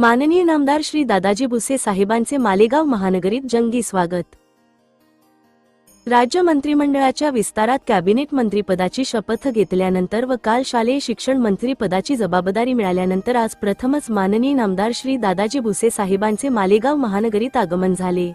माननीय नामदार श्री दादाजी भुसे साहेबांचे मालेगाव महानगरीत जंगी स्वागत. राज्य मंत्रिमंडळाच्या विस्तारात कॅबिनेट मंत्रीपदाची शपथ घेतल्यानंतर व काल शालेय शिक्षण मंत्रीपदाची जबाबदारी मिळाल्यानंतर आज प्रथमच माननीय नामदार श्री दादाजी भुसे साहेबांचे मालेगाव महानगरीत आगमन झाले.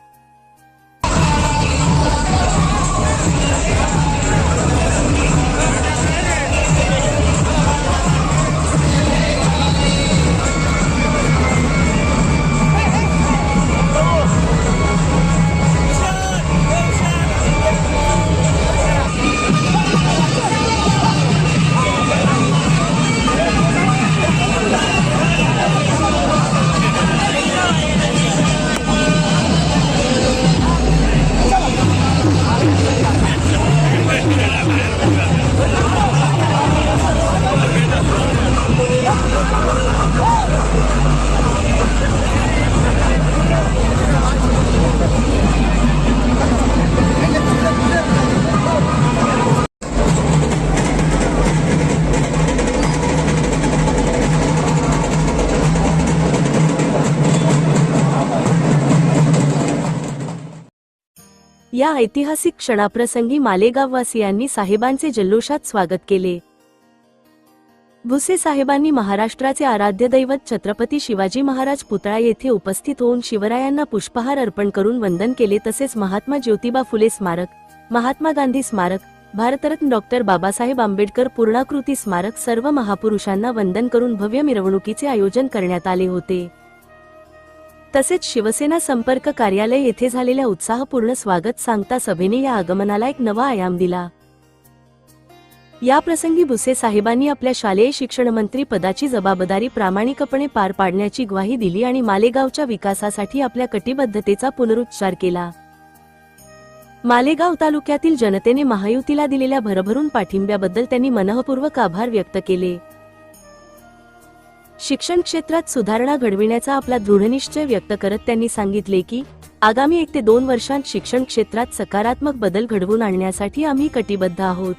या ऐतिहासिक क्षणाप्रसंगी मालेगाववासियांनी साहेबांचे जल्लोषात स्वागत केले. भुसे साहेबांनी महाराष्ट्राचे आराध्य दैवत छत्रपती शिवाजी महाराज पुतळा येथे उपस्थित होऊन शिवरायांना पुष्पहार अर्पण करून वंदन केले तसेच महात्मा ज्योतिबा फुले स्मारक महात्मा गांधी स्मारक भारतरत्न डॉक्टर बाबासाहेब आंबेडकर पूर्णाकृती स्मारक सर्व महापुरुषांना वंदन करून भव्य मिरवणुकीचे आयोजन करण्यात आले होते. तसेच शिवसेना संपर्क कार्यालय येथे झालेल्या उत्साहपूर्ण स्वागत सांगता सभेने या आगमनाला एक नवा आयाम दिला. या प्रसंगी भुसे साहेबांनी आपल्या शालेय शिक्षण मंत्री पदाची जबाबदारी प्रामाणिकपणे पार पाडण्याची ग्वाही दिली आणि मालेगावच्या विकासासाठी आपल्या कटिबद्धतेचा पुनरुच्चार केला. मालेगाव तालुक्यातील जनतेने महायुतीला दिलेल्या भरभरून पाठिंब्याबद्दल त्यांनी मनःपूर्वक आभार व्यक्त केले. शिक्षण क्षेत्रात सुधारणा घडविण्याचा आपला दृढनिश्चय व्यक्त करत त्यांनी सांगितले की आगामी एक ते दोन वर्षांत शिक्षण क्षेत्रात सकारात्मक बदल घडवून आणण्यासाठी आम्ही कटिबद्ध आहोत.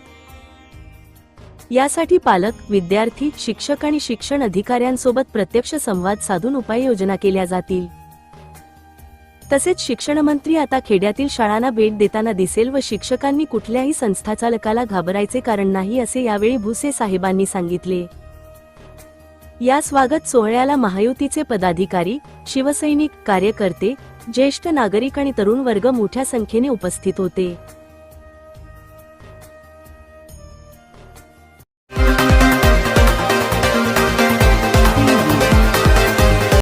यासाठी पालक विद्यार्थी शिक्षक आणि शिक्षण अधिकाऱ्यांसोबत प्रत्यक्ष संवाद साधून उपाययोजना केल्या जातील. तसेच शिक्षण मंत्री आता खेड्यातील शाळांना भेट देताना दिसेल व शिक्षकांनी कुठल्याही संस्थाचालकाला घाबरायचे कारण नाही असे यावेळी भुसे साहेबांनी सांगितले. या स्वागत सोहळ्याला महायुतीचे पदाधिकारी शिवसैनिक कार्यकर्ते ज्येष्ठ नागरिक आणि तरुण वर्ग मोठ्या संख्येने उपस्थित होते.